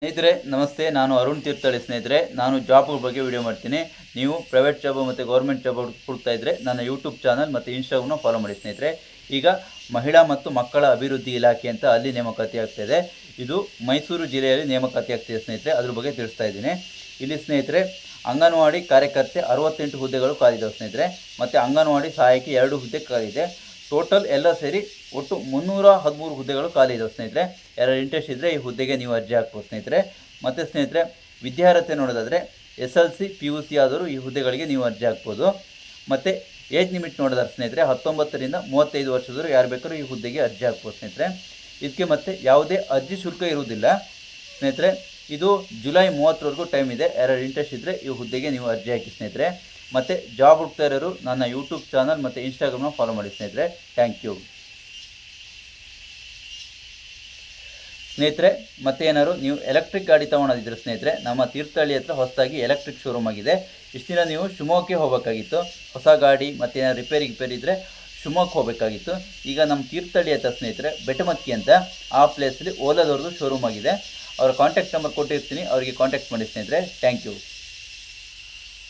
ಸ್ನೇಹಿತರೆ, ನಮಸ್ತೆ. ನಾನು ಅರುಣ್ ತೀರ್ಥಳ್ಳಿ ಸ್ನೇಹಿತರೆ. ನಾನು ಜಾಬ್ ಬಗ್ಗೆ ವಿಡಿಯೋ ಮಾಡ್ತೀನಿ. ನೀವು ಪ್ರೈವೇಟ್ ಜಾಬ್ ಮತ್ತು ಗೌರ್ಮೆಂಟ್ ಜಾಬ್ ಹುಡುಕ್ತಾ ಇದ್ದರೆ ನನ್ನ ಯೂಟ್ಯೂಬ್ ಚಾನಲ್ ಮತ್ತು ಇನ್ಸ್ಟಾಗ್ರಾಮ್ನ ಫಾಲೋ ಮಾಡಿ ಸ್ನೇಹಿತರೆ. ಈಗ ಮಹಿಳಾ ಮತ್ತು ಮಕ್ಕಳ ಅಭಿವೃದ್ಧಿ ಇಲಾಖೆ ಅಂತ ಅಲ್ಲಿ ನೇಮಕಾತಿ ಆಗ್ತಾಯಿದೆ ಇದು. ಮೈಸೂರು ಜಿಲ್ಲೆಯಲ್ಲಿ ನೇಮಕಾತಿ ಆಗ್ತಿದೆ ಸ್ನೇಹಿತರೆ. ಅದ್ರ ಬಗ್ಗೆ ತಿಳಿಸ್ತಾ ಇದ್ದೀನಿ. ಇಲ್ಲಿ ಸ್ನೇಹಿತರೆ, ಅಂಗನವಾಡಿ ಕಾರ್ಯಕರ್ತೆ ಅರವತ್ತೆಂಟು ಹುದ್ದೆಗಳು ಖಾಲಿದಾವೆ ಸ್ನೇಹಿತರೆ. ಮತ್ತು ಅಂಗನವಾಡಿ ಸಹಾಯಕಿ ಎರಡು ಹುದ್ದೆ ಖಾಲಿದೆ ಟೋಟಲ್ ಎಲ್ಲ ಸೇರಿ ಒಟ್ಟು ಮುನ್ನೂರ ಹದಿಮೂರು ಹುದ್ದೆಗಳು ಖಾಲಿ ಇದಾವೆ ಸ್ನೇಹಿತರೆ. ಯಾರು ಇಂಟ್ರೆಸ್ಟ್ ಇದ್ದರೆ ಈ ಹುದ್ದೆಗೆ ನೀವು ಅರ್ಜಿ ಹಾಕ್ಬೋದು ಸ್ನೇಹಿತರೆ. ಮತ್ತು ಸ್ನೇಹಿತರೆ, ವಿದ್ಯಾರ್ಹತೆ ನೋಡೋದಾದರೆ S L C, P U C ಆದರೂ ಈ ಹುದ್ದೆಗಳಿಗೆ ನೀವು ಅರ್ಜಿ ಹಾಕ್ಬೋದು. ಮತ್ತು ಏಜ್ ಲಿಮಿಟ್ ನೋಡೋದಾದ್ರೆ ಸ್ನೇಹಿತರೆ, ಹತ್ತೊಂಬತ್ತರಿಂದ ಮೂವತ್ತೈದು ವರ್ಷದವರು ಯಾರು ಬೇಕಾದ್ರೂ ಈ ಹುದ್ದೆಗೆ ಅರ್ಜಿ ಹಾಕ್ಬೋದು ಸ್ನೇಹಿತರೆ. ಇದಕ್ಕೆ ಮತ್ತೆ ಯಾವುದೇ ಅರ್ಜಿ ಶುಲ್ಕ ಇರುವುದಿಲ್ಲ. ಸ್ನೇಹಿತರೆ ಇದು ಜುಲೈ ಮೂವತ್ತರವರೆಗೂ ಟೈಮ್ ಇದೆ. ಯಾರು ಇಂಟ್ರೆಸ್ಟ್ ಇದ್ದರೆ ಈ ಹುದ್ದೆಗೆ ನೀವು ಅರ್ಜಿ ಹಾಕಿ ಸ್ನೇಹಿತರೆ. ಮತ್ತು ಜಾಬ್ ಹುಡ್ತಾ ಇರೋರು ನನ್ನ ಯೂಟ್ಯೂಬ್ ಚಾನಲ್ ಮತ್ತು ಇನ್ಸ್ಟಾಗ್ರಾಮ್ನ ಫಾಲೋ ಮಾಡಿ ಸ್ನೇಹಿತರೆ. ಥ್ಯಾಂಕ್ ಯು ಸ್ನೇಹಿತರೆ, ಮತ್ತೆ ಏನಾದ್ರು ನೀವು ಎಲೆಕ್ಟ್ರಿಕ್ ಗಾಡಿ ತೊಗೊಳೋದಿದ್ರೆ ಸ್ನೇಹಿತರೆ, ನಮ್ಮ ತೀರ್ಥಹಳ್ಳಿ ಹತ್ರ ಹೊಸದಾಗಿ ಎಲೆಕ್ಟ್ರಿಕ್ ಶೋರೂಮ್ ಆಗಿದೆ. ಇಷ್ಟು ದಿನ ನೀವು ಶಿವಮೊಗ್ಗಕ್ಕೆ ಹೋಗಬೇಕಾಗಿತ್ತು. ಹೊಸ ಗಾಡಿ ಮತ್ತು ಏನಾದ್ರು ರಿಪೇರಿ ರಿಪೇರಿ ಇದ್ದರೆ ಶಿವಮೊಗ್ಗಕ್ಕೆ ಹೋಗಬೇಕಾಗಿತ್ತು ಈಗ ನಮ್ಮ ತೀರ್ಥಹಳ್ಳಿ ಅಂತ ಸ್ನೇಹಿತರೆ, ಬೆಟಮಕ್ಕಿ ಅಂತ ಆ ಪ್ಲೇಸಲ್ಲಿ ಓಲಾದವ್ರದ್ದು ಶೋರೂಮ್ ಆಗಿದೆ. ಅವರ ಕಾಂಟ್ಯಾಕ್ಟ್ ನಂಬರ್ ಕೊಟ್ಟಿರ್ತೀನಿ. ಅವರಿಗೆ ಕಾಂಟ್ಯಾಕ್ಟ್ ಮಾಡಿ ಸ್ನೇಹಿತರೆ. Thank you